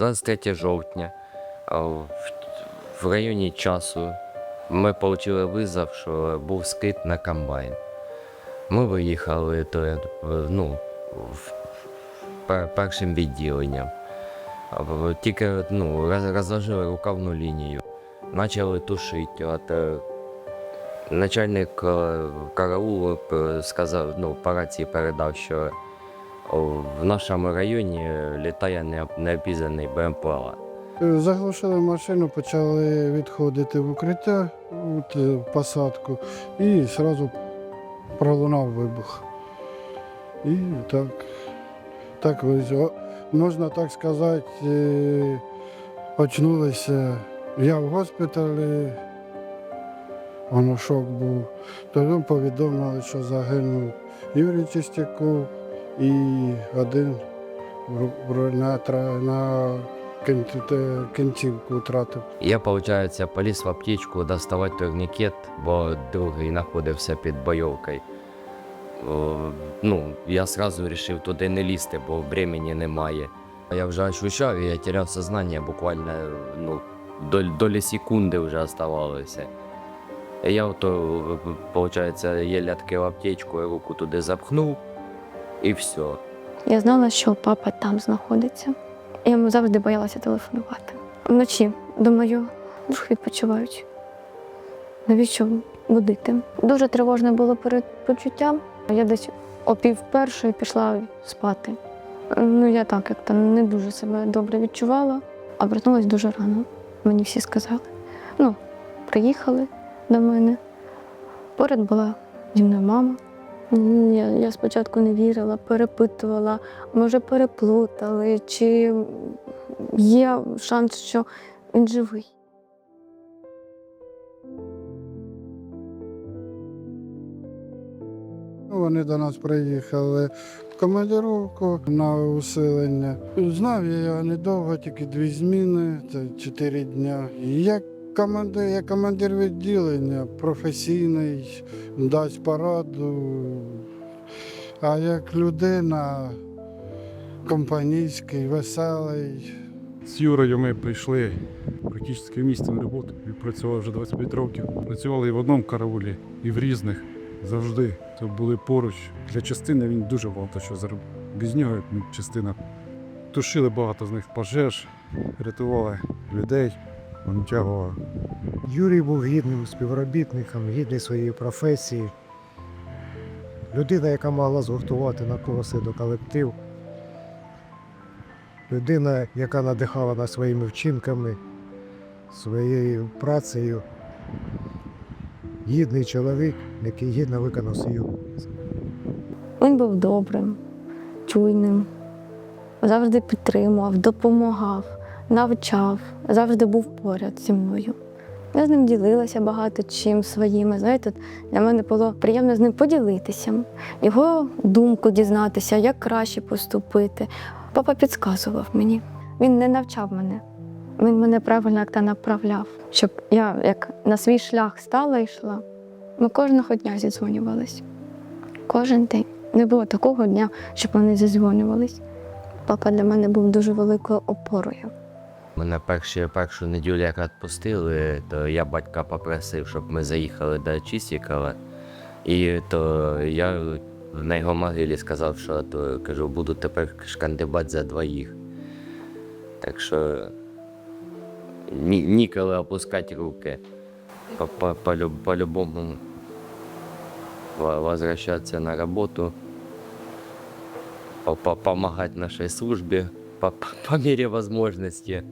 23 жовтня в, районі часу ми отримали визов, що був скид на комбайн. Ми виїхали е, ну, першим відділенням. Тільки ну, розложили рукавну лінію, почали тушити. От, е, начальник е, караулу сказав, ну, по рації передав, що в нашому районі літає не- необізнаний БМПЛА. Заглушили машину, почали відходити в укриття, от, е, посадку, і одразу пролунав вибух. І так, так можна так сказати, е, очнулися. Я в госпіталі, воно шок був. Тоді повідомили, що загинув Юрій Чистяков і один на, на кін- кінцівку втратив. Я, виходить, поліз в аптечку доставати турнікет, бо другий знаходився під бойовкою. Ну, я одразу вирішив туди не лізти, бо времени немає. Я вже і я теряв сознання буквально ну, до, долі секунди вже оставалося. Я ото, виходить, єле відкрив аптечку, і руку туди запхнув, і все. Я знала, що папа там знаходиться. Я йому завжди боялася телефонувати. Вночі, думаю, вдруг відпочивають. Навіщо будити? Дуже тривожне було перед почуттям. Я десь о пів першої пішла спати. Ну, я так, як там не дуже себе добре відчувала, а вернулась дуже рано. Мені всі сказали. Ну, приїхали до мене. Поряд була зі мною мама. Я, я спочатку не вірила, перепитувала, може переплутали, чи є шанс, що він живий. Вони до нас приїхали в командировку на усилення. Знав я його недовго, тільки дві зміни, це чотири дня. Як командир, як командир відділення, професійний, дасть пораду. А як людина компанійський, веселий. З Юрою ми прийшли практично в місті на роботу. Він працював вже 25 років. Працювали і в одному караулі, і в різних. Завжди це були поруч. Для частини він дуже багато що зробив. Без нього частина тушили багато з них пожеж, рятували людей, витягували. Юрій був гідним співробітником, гідний своєї професії. Людина, яка могла згуртувати на навколо себе колектив. Людина, яка надихала нас своїми вчинками, своєю працею. Гідний чоловік, який гідно виконав свою обов'язок. Він був добрим, чуйним, завжди підтримував, допомагав, навчав, завжди був поряд зі мною. Я з ним ділилася багато чим своїми. Знаєте, для мене було приємно з ним поділитися, його думку дізнатися, як краще поступити. Папа підказував мені. Він не навчав мене. Він мене правильно як та направляв, щоб я як на свій шлях стала йшла. Ми кожного дня зідзвонювались. Кожен день. Не було такого дня, щоб вони зізвонювались. Папа для мене був дуже великою опорою. Мене перші, першу неділю, як відпустили, то я батька попросив, щоб ми заїхали до Чисікова. І то я на його могилі сказав, що то, кажу, буду тепер шкандибати за двоїх. Так що ні, ніколи опускати руки. По- по- по-люб- По-любому во- возвращаться на роботу, по- по- помогать нашей службе по, по, по мере возможности.